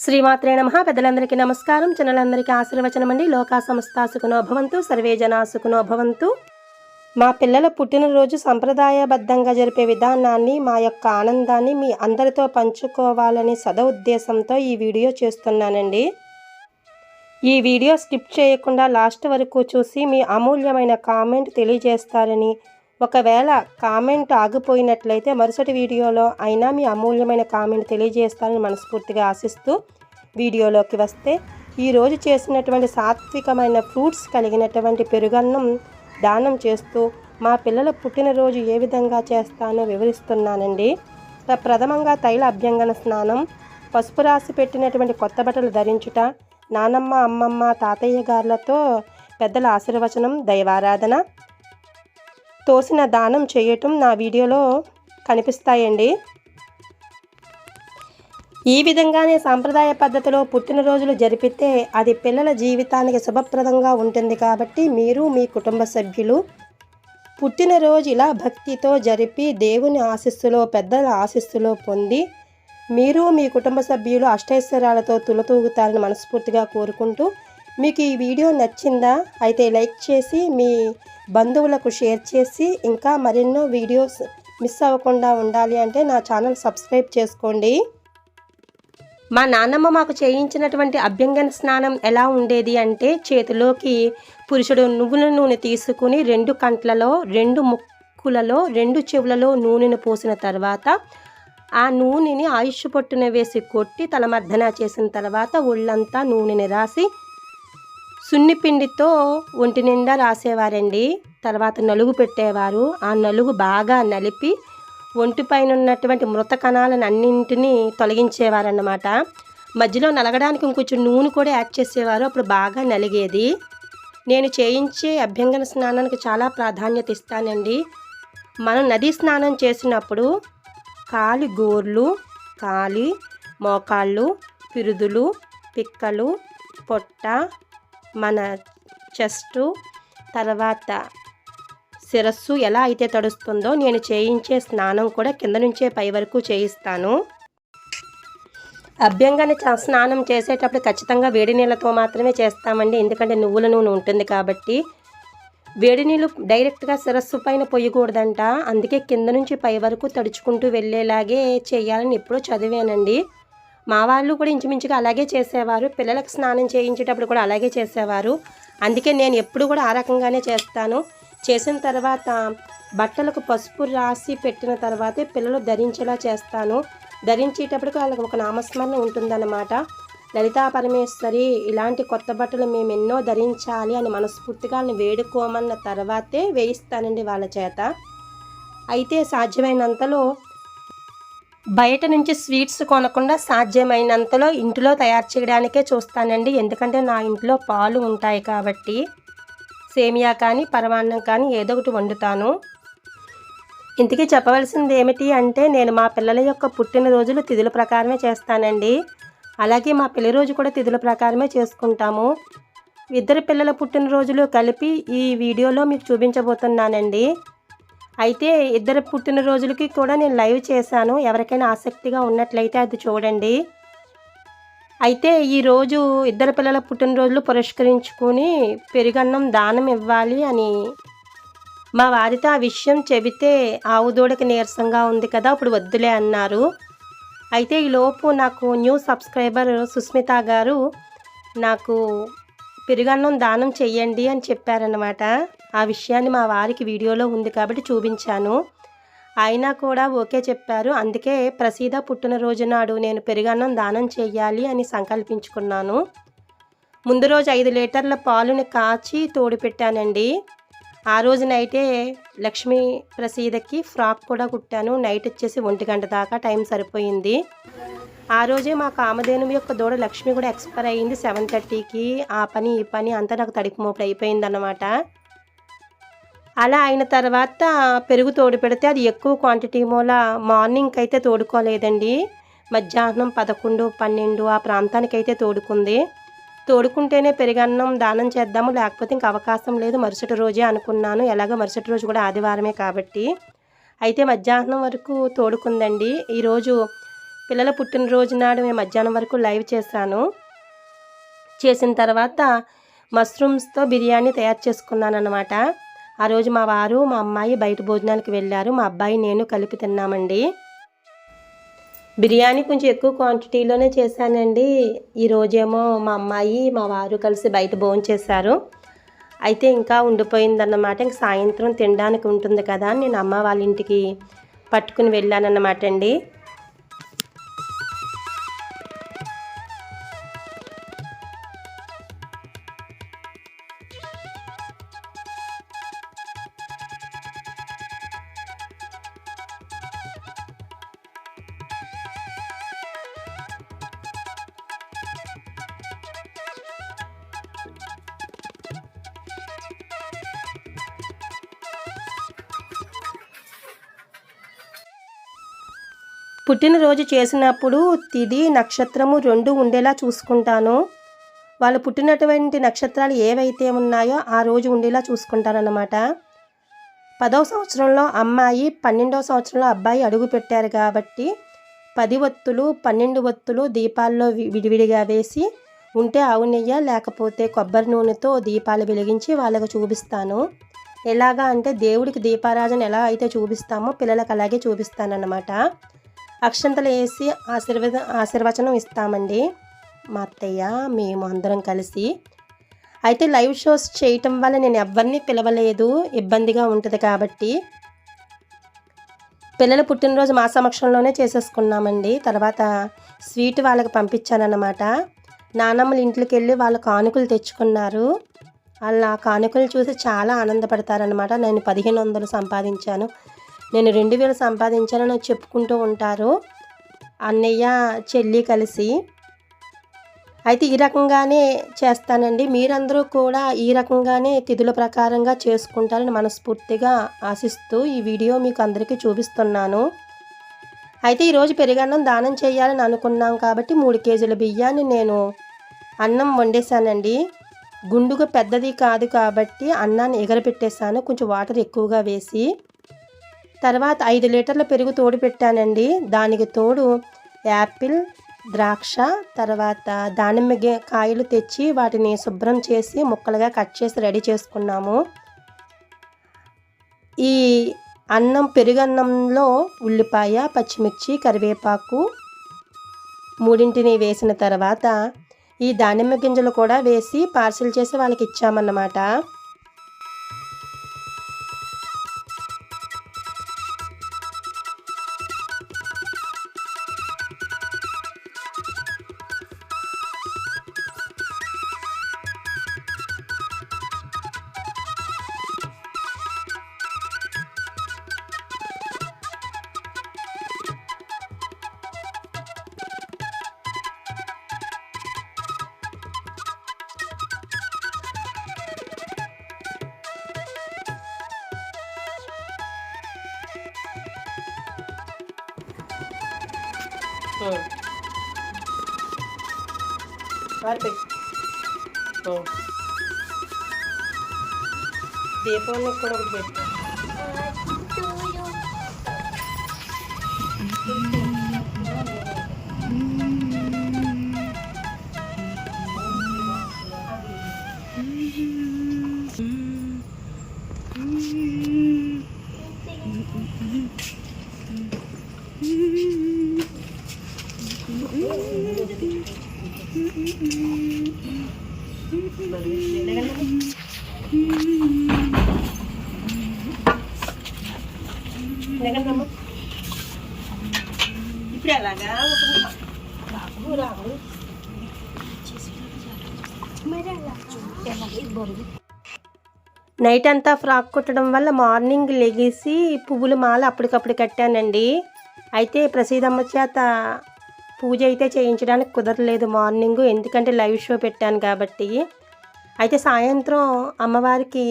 శ్రీమాత్రే నమ. పెద్దలందరికీ నమస్కారం. చిన్నలందరికీ ఆశీర్వచనం అండి లోకా సంస్థ సుఖనోభవంతు సర్వే జనా మా పిల్లల పుట్టినరోజు సంప్రదాయబద్ధంగా జరిపే విధానాన్ని మా యొక్క ఆనందాన్ని మీ అందరితో పంచుకోవాలని సద ఉద్దేశంతో ఈ వీడియో చేస్తున్నానండి. ఈ వీడియో స్కిప్ చేయకుండా లాస్ట్ వరకు చూసి మీ అమూల్యమైన కామెంట్ తెలియజేస్తారని ఒకవేళ కామెంట్ ఆగిపోయినట్లయితే మరుసటి వీడియోలో అయినా మీ అమూల్యమైన కామెంట్ తెలియజేస్తానని మనస్ఫూర్తిగా ఆశిస్తూ వీడియోలోకి వస్తే ఈరోజు చేసినటువంటి సాత్వికమైన ఫ్రూట్స్ కలిగినటువంటి పెరుగన్నం దానం చేస్తూ మా పిల్లల పుట్టినరోజు ఏ విధంగా చేస్తానో వివరిస్తున్నానండి. ప్రథమంగా తైల అభ్యంగన స్నానం పసుపు రాసి పెట్టినటువంటి కొత్త బట్టలు ధరించుట నానమ్మ అమ్మమ్మ తాతయ్య గారులతో పెద్దల ఆశీర్వచనం దైవారాధన తోసిన దానం చేయటం నా వీడియోలో కనిపిస్తాయండి. ఈ విధంగానే సాంప్రదాయ పద్ధతిలో పుట్టినరోజులు జరిపితే అది పిల్లల జీవితానికి శుభప్రదంగా ఉంటుంది కాబట్టి మీరు మీ కుటుంబ సభ్యులు పుట్టినరోజు ఇలా భక్తితో జరిపి దేవుని ఆశస్సులో పెద్దల ఆశస్సులో పొంది మీరు మీ కుటుంబ సభ్యులు అష్టైశ్వర్యాలతో తులతూగుతారని మనస్ఫూర్తిగా కోరుకుంటూ మీకు ఈ వీడియో నచ్చిందా అయితే లైక్ చేసి మీ బంధువులకు షేర్ చేసి ఇంకా మరెన్నో వీడియోస్ మిస్ అవ్వకుండా ఉండాలి అంటే నా ఛానల్ సబ్స్క్రైబ్ చేసుకోండి. మా నాన్నమ్మ మాకు చేయించినటువంటి అభ్యంగన స్నానం ఎలా ఉండేది అంటే చేతిలోకి పురుషుడు నువ్వుల నూనె తీసుకుని రెండు కంట్లలో రెండు ముక్కులలో రెండు చెవులలో నూనెను పోసిన తర్వాత ఆ నూనెని ఆయుష్ పొట్టున వేసి కొట్టి తలమర్ధన చేసిన తర్వాత ఒళ్ళంతా నూనెని రాసి సున్నిపిండితో ఒంటి నిండా రాసేవారండి. తర్వాత నలుగు పెట్టేవారు. ఆ నలుగు బాగా నలిపి ఒంటిపైన ఉన్నటువంటి మృత కణాలను అన్నింటినీ తొలగించేవారన్నమాట. మధ్యలో నలగడానికి ఇంకొంచెం నూనె కూడా యాడ్ చేసేవారు. అప్పుడు బాగా నలిగేది. నేను చేయించే అభ్యంగన స్నానానికి చాలా ప్రాధాన్యత ఇస్తానండి. మనం నదీ స్నానం చేసినప్పుడు కాలి గోర్లు కాలి మోకాళ్ళు పిరుదులు పిక్కలు పొట్ట మన చెస్టు తర్వాత శిరస్సు ఎలా అయితే తడుస్తుందో నేను చేయించే స్నానం కూడా కింద నుంచే పై వరకు చేయిస్తాను. అభ్యంగానే చ- స్నానం చేసేటప్పుడు ఖచ్చితంగా వేడి నీళ్ళతో మాత్రమే చేస్తామండి. ఎందుకంటే నువ్వుల నూనె ఉంటుంది కాబట్టి. వేడి నీళ్ళు డైరెక్ట్గా శిరస్సు పైన పొయ్యకూడదంట. అందుకే కింద నుంచి పై వరకు తడుచుకుంటూ వెళ్ళేలాగే చేయాలని ఎప్పుడో చదివానండి. మా వాళ్ళు కూడా ఇంచుమించుగా అలాగే చేసేవారు. పిల్లలకు స్నానం చేయించేటప్పుడు కూడా అలాగే చేసేవారు. అందుకే నేను ఎప్పుడు కూడా ఆ రకంగానే చేస్తాను. చేసిన తర్వాత బట్టలకు పసుపు రాసి పెట్టిన తర్వాతే పిల్లలు ధరించేలా చేస్తాను. ధరించేటప్పటికి వాళ్ళకి ఒక నామస్మరణ ఉంటుందన్నమాట. లలితా పరమేశ్వరి ఇలాంటి కొత్త బట్టలు మేము ఎన్నో ధరించాలి అని మనస్ఫూర్తిగా వాళ్ళని వేడుకోమన్న తర్వాతే వేయిస్తానండి వాళ్ళ చేత. అయితే సాధ్యమైనంతలో బయట నుంచి స్వీట్స్ కొనకుండా సాధ్యమైనంతలో ఇంట్లో తయారు చేయడానికే చూస్తానండి. ఎందుకంటే నా ఇంట్లో పాలు ఉంటాయి కాబట్టి సేమియా కానీ పరమాన్నం కానీ ఏదో ఒకటి వండుతాను. ఇంతకీ చెప్పవలసింది ఏమిటి అంటే నేను మా పిల్లల యొక్క పుట్టినరోజులు తిథుల ప్రకారమే చేస్తానండి. అలాగే మా పెళ్ళి రోజు కూడా తిథుల ప్రకారమే చేసుకుంటాము. ఇద్దరు పిల్లల పుట్టినరోజులు కలిపి ఈ వీడియోలో మీకు చూపించబోతున్నానండి. అయితే ఇద్దరు పుట్టినరోజులకి కూడా నేను లైవ్ చేశాను. ఎవరికైనా ఆసక్తిగా ఉన్నట్లయితే అది చూడండి. అయితే ఈరోజు ఇద్దరు పిల్లల పుట్టినరోజులు పురస్కరించుకుని పెరుగన్నం దానం ఇవ్వాలి అని మా వారితో ఆ విషయం చెబితే ఆవు దూడకి నీరసంగా ఉంది కదా అప్పుడు వద్దులే అన్నారు. అయితే ఈలోపు నాకు న్యూ సబ్స్క్రైబర్ సుస్మిత గారు నాకు పెరుగన్నం దానం చెయ్యండి అని చెప్పారనమాట ఆ విషయాన్ని మా వారికి వీడియోలో ఉంది కాబట్టి చూపించాను. అయినా కూడా ఓకే చెప్పారు. అందుకే ప్రసీద పుట్టినరోజు నాడు నేను పెరుగన్నం దానం చెయ్యాలి అని సంకల్పించుకున్నాను. ముందు రోజు ఐదు లీటర్ల పాలుని కాచి తోడు పెట్టానండి. ఆ రోజు నైటే లక్ష్మీ ప్రసీదకి ఫ్రాక్ కూడా కుట్టాను. నైట్ వచ్చేసి ఒంటి గంట దాకా టైం సరిపోయింది. ఆ రోజే మా కామధేను యొక్క దూడ లక్ష్మి కూడా ఎక్స్పైర్ అయ్యింది సెవెన్ థర్టీకి. ఆ పని ఈ పని అంతా నాకు తడిపి మోపుడు అయిపోయిందన్నమాట. అలా అయిన తర్వాత పెరుగు తోడు పెడితే అది ఎక్కువ క్వాంటిటీ మూల మార్నింగ్కి అయితే తోడుకోలేదండి. మధ్యాహ్నం పదకొండు పన్నెండు ఆ ప్రాంతానికి అయితే తోడుకుంది. తోడుకుంటేనే పెరిగన్నం దానం చేద్దాము లేకపోతే ఇంక అవకాశం లేదు మరుసటి రోజే అనుకున్నాను. ఎలాగో మరుసటి రోజు కూడా ఆదివారమే కాబట్టి. అయితే మధ్యాహ్నం వరకు తోడుకుందండి. ఈరోజు పిల్లల పుట్టినరోజు నాడు మేము మధ్యాహ్నం వరకు లైవ్ చేశాను. చేసిన తర్వాత మష్రూమ్స్తో బిర్యానీ తయారు చేసుకున్నాను అనమాట ఆ రోజు మా వారు మా అమ్మాయి బయట భోజనానికి వెళ్ళారు. మా అబ్బాయి నేను కలిపి తిన్నామండి. బిర్యానీ కొంచెం ఎక్కువ క్వాంటిటీలోనే చేశానండి. ఈరోజేమో మా అమ్మాయి మా వారు కలిసి బయట భోజనం చేశారు. అయితే ఇంకా ఉండిపోయిందన్నమాట. ఇంక సాయంత్రం తినడానికి ఉంటుంది కదా నేను అమ్మ వాళ్ళ ఇంటికి పట్టుకుని వెళ్ళానన్నమాట అండి. పుట్టినరోజు చేసినప్పుడు తిది నక్షత్రము రెండు ఉండేలా చూసుకుంటాను. వాళ్ళు పుట్టినటువంటి నక్షత్రాలు ఏవైతే ఉన్నాయో ఆ రోజు ఉండేలా చూసుకుంటానన్నమాట పదవ సంవత్సరంలో అమ్మాయి పన్నెండవ సంవత్సరంలో అబ్బాయి అడుగు పెట్టారు కాబట్టి పది ఒత్తులు పన్నెండు ఒత్తులు దీపాల్లో విడివిడిగా వేసి ఉంటే ఆవు లేకపోతే కొబ్బరి నూనెతో దీపాలు వెలిగించి వాళ్ళకు చూపిస్తాను. ఎలాగా అంటే దేవుడికి దీపారాజన ఎలా అయితే చూపిస్తామో పిల్లలకు అలాగే చూపిస్తానన్నమాట. అక్షంతలు వేసి ఆశీర్వద ఆశీర్వచనం ఇస్తామండి. మా అత్తయ్య మేము అందరం కలిసి. అయితే లైవ్ షోస్ చేయటం వల్ల నేను ఎవరిని పిలవలేదు. ఇబ్బందిగా ఉంటుంది కాబట్టి. పిల్లల పుట్టినరోజు మా సమక్షంలోనే చేసేసుకున్నామండి. తర్వాత స్వీట్ వాళ్ళకి పంపించానన్నమాట. నానమ్మలు ఇంట్లోకి వెళ్ళి వాళ్ళ కానుకలు తెచ్చుకున్నారు. వాళ్ళ కానుకలు చూసి చాలా ఆనందపడతారనమాట నేను పదిహేను వందలు సంపాదించాను. నేను రెండు వేలు సంపాదించానని చెప్పుకుంటూ ఉంటారు. అన్నయ్య చెల్లి కలిసి. అయితే ఈ రకంగానే చేస్తానండి. మీరందరూ కూడా ఈ రకంగానే తిథుల ప్రకారంగా చేసుకుంటారని మనస్ఫూర్తిగా ఆశిస్తూ ఈ వీడియో మీకు అందరికీ చూపిస్తున్నాను. అయితే ఈరోజు పెరుగన్నం దానం చేయాలని అనుకున్నాం కాబట్టి మూడు కేజీల బియ్యాన్ని నేను అన్నం వండేసానండి గుండుగా పెద్దది కాదు కాబట్టి అన్నాన్ని ఎగరపెట్టేశాను. కొంచెం వాటర్ ఎక్కువగా వేసి. తర్వాత ఐదు లీటర్ల పెరుగు తోడు పెట్టానండి. దానికి తోడు యాపిల్ ద్రాక్ష తర్వాత దానిమ్మ కాయలు తెచ్చి వాటిని శుభ్రం చేసి ముక్కలుగా కట్ చేసి రెడీ చేసుకున్నాము. ఈ అన్నం పెరుగన్నంలో ఉల్లిపాయ పచ్చిమిర్చి కరివేపాకు మూడింటిని వేసిన తర్వాత ఈ దానిమ్మ గింజలు కూడా వేసి పార్సిల్ చేసి వాళ్ళకి ఇచ్చామన్నమాట. దీపాన్ని కూడా ఒకటి పెట్టు. ఇప్పుడు ఎలాగా రాకు రాకు నైట్ అంతా ఫ్రాక్ కుట్టడం వల్ల మార్నింగ్ లెగిసి పువ్వుల మాల అప్పటికప్పుడు కట్టానండి. అయితే ప్రసీదమ్మ చేత పూజ అయితే చేయించడానికి కుదరలేదు మార్నింగ్. ఎందుకంటే లైవ్ షో పెట్టాను కాబట్టి. అయితే సాయంత్రం అమ్మవారికి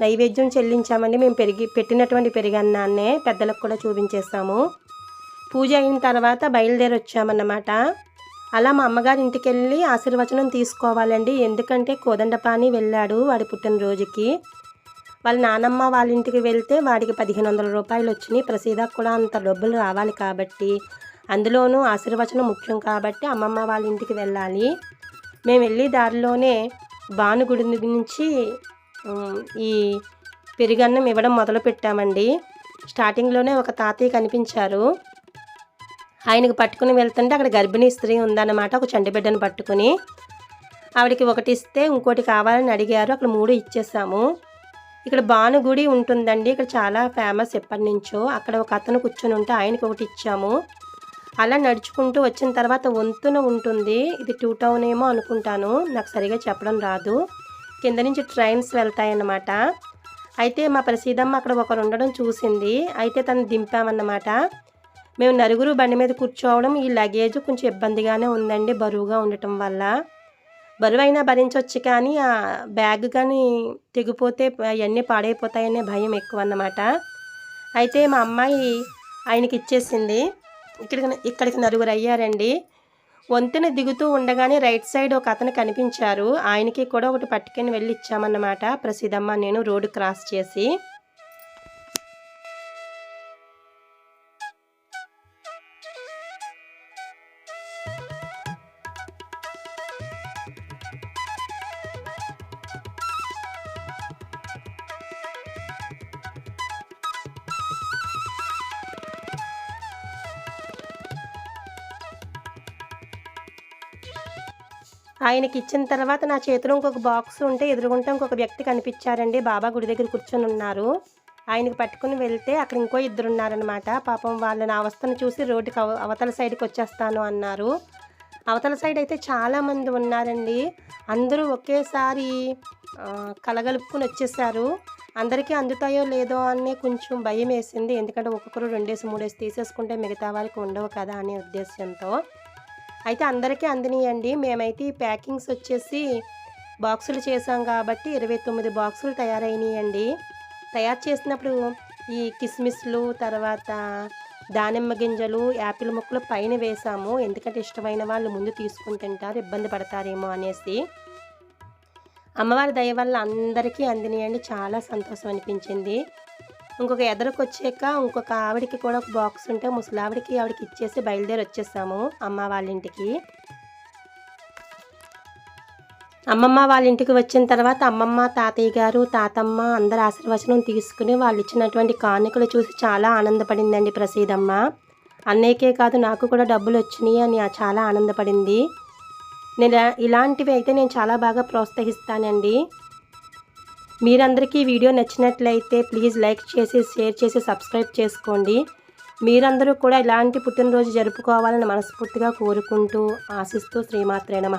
నైవేద్యం చెల్లించామండి. మేము పెరిగి పెట్టినటువంటి పెరిగన్నాన్నే పెద్దలకు కూడా చూపించేస్తాము. పూజ అయిన తర్వాత బయలుదేరి వచ్చామన్నమాట అలా మా అమ్మగారి ఇంటికి వెళ్ళి ఆశీర్వచనం తీసుకోవాలండి. ఎందుకంటే కోదండపాణి వెళ్ళాడు వాడి పుట్టినరోజుకి. వాళ్ళ నానమ్మ వాళ్ళ ఇంటికి వెళ్తే వాడికి పదిహేను వందల రూపాయలు వచ్చినాయి ప్రసీదాకు కూడా అంత డబ్బులు రావాలి కాబట్టి అందులోనూ ఆశీర్వచనం ముఖ్యం కాబట్టి అమ్మమ్మ వాళ్ళ ఇంటికి వెళ్ళాలి. మేము వెళ్ళి దారిలోనే భానుగుడి నుంచి ఈ పెరుగన్నం ఇవ్వడం మొదలు పెట్టామండి. స్టార్టింగ్లోనే ఒక తాతయ్య కనిపించారు. ఆయనకు పట్టుకుని వెళ్తుంటే అక్కడ గర్భిణీ స్త్రీ ఉందన్నమాట ఒక చండబిడ్డను పట్టుకుని. ఆవిడకి ఒకటి ఇస్తే ఇంకోటి కావాలని అడిగారు అక్కడ మూడు ఇచ్చేసాము. ఇక్కడ భానుగుడి ఉంటుందండి ఇక్కడ చాలా ఫేమస్ ఎప్పటి నుంచో. అక్కడ ఒక అతను కూర్చొని ఉంటే ఆయనకి ఒకటి ఇచ్చాము. అలా నడుచుకుంటూ వచ్చిన తర్వాత వంతున ఉంటుంది. ఇది టూ టౌన్ ఏమో అనుకుంటాను. నాకు సరిగా చెప్పడం రాదు. కింద నుంచి ట్రైన్స్ వెళ్తాయన్నమాట. అయితే మా ప్రసీదమ్మ అక్కడ ఒకరు ఉండడం చూసింది. అయితే తను దింపామన్నమాట. మేము నలుగురు బండి మీద కూర్చోవడం ఈ లగేజ్ కొంచెం ఇబ్బందిగానే ఉందండి బరువుగా ఉండటం వల్ల. బరువైనా భరించవచ్చు కానీ ఆ బ్యాగ్ కానీ తెగిపోతే అవన్నీ పాడైపోతాయనే భయం ఎక్కువ అన్నమాట అయితే మా అమ్మాయి ఆయనకి ఇచ్చేసింది. ఇక్కడికి ఇక్కడికి నలుగురు అయ్యారండి. వంతెన దిగుతూ ఉండగానే రైట్ సైడ్ ఒక అతను కనిపించారు. ఆయనకి కూడా ఒకటి పట్టుకొని వెళ్ళి ఇచ్చామన్నమాట. ప్రసిద్ధమ్మ నేను రోడ్డు క్రాస్ చేసి. ఆయనకి ఇచ్చిన తర్వాత నా చేతిలో ఇంకొక బాక్స్ ఉంటే ఎదురుగుంటే ఇంకొక వ్యక్తి కనిపించారండి. బాబా గుడి దగ్గర కూర్చొని ఉన్నారు. ఆయనకి పట్టుకుని వెళ్తే అక్కడ ఇంకో ఇద్దరు ఉన్నారనమాట పాపం వాళ్ళ నా అవస్థను చూసి రోడ్డుకి అవ అవతల సైడ్కి వచ్చేస్తాను అన్నారు. అవతల సైడ్ అయితే చాలామంది ఉన్నారండి. అందరూ ఒకేసారి కలగలుపుకుని వచ్చేసారు. అందరికీ అందుతాయో లేదో అనే కొంచెం భయం వేసింది ఎందుకంటే ఒక్కొక్కరు రెండేసి మూడేసి తీసేసుకుంటే మిగతా వాళ్ళకి ఉండవు కదా అనే ఉద్దేశంతో అయితే అందరికీ అందినాయండి. మేమైతే ఈ ప్యాకింగ్స్ వచ్చేసి బాక్సులు చేసాం కాబట్టి ఇరవై తొమ్మిది బాక్సులు తయారైనాయండి. తయారు చేసినప్పుడు ఈ కిస్మిస్లు తర్వాత దానిమ్మ గింజలు యాపిల్ ముక్కలు పైన వేసాము. ఎందుకంటే ఇష్టమైన వాళ్ళు ముందు తీసుకుని తింటారు ఇబ్బంది పడతారేమో అనేసి. అమ్మవారి దయ వల్ల అందరికీ అందినాయండి. చాలా సంతోషం అనిపించింది. ఇంకొక ఎదరకు వచ్చాక ఇంకొక ఆవిడకి కూడా ఒక బాక్స్ ఉంటే ముసలావిడికి ఆవిడకి ఇచ్చేసి బయలుదేరి వచ్చేసాము అమ్మ వాళ్ళ ఇంటికి. అమ్మమ్మ వాళ్ళ ఇంటికి వచ్చిన తర్వాత అమ్మమ్మ తాతయ్య గారు తాతమ్మ అందరు ఆశీర్వచనం తీసుకుని వాళ్ళు ఇచ్చినటువంటి కానుకలు చూసి చాలా ఆనందపడిందండి ప్రసీదమ్మ. అన్నయ్యకే కాదు నాకు కూడా డబ్బులు వచ్చినాయి అని చాలా ఆనందపడింది. నేను ఇలాంటివి అయితే నేను చాలా బాగా ప్రోత్సహిస్తానండి. మీరందరికీ వీడియో నచ్చినట్లయితే ప్లీజ్ లైక్ చేసి షేర్ చేసి సబ్స్క్రైబ్ చేసుకోండి. మీరందరూ కూడా ఇలాంటి పుట్టినరోజు జరుపుకోవాలని మనస్ఫూర్తిగా కోరుకుంటూ ఆశిస్తూ శ్రీమాత్రే నమ.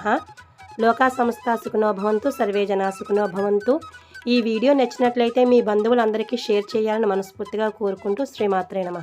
లోకా సంస్థ సుఖనోభవంతు సర్వేజనా సర్వే జనా ఈ వీడియో నచ్చినట్లయితే మీ బంధువులందరికీ షేర్ చేయాలని మనస్ఫూర్తిగా కోరుకుంటూ శ్రీమాత్రే నమ.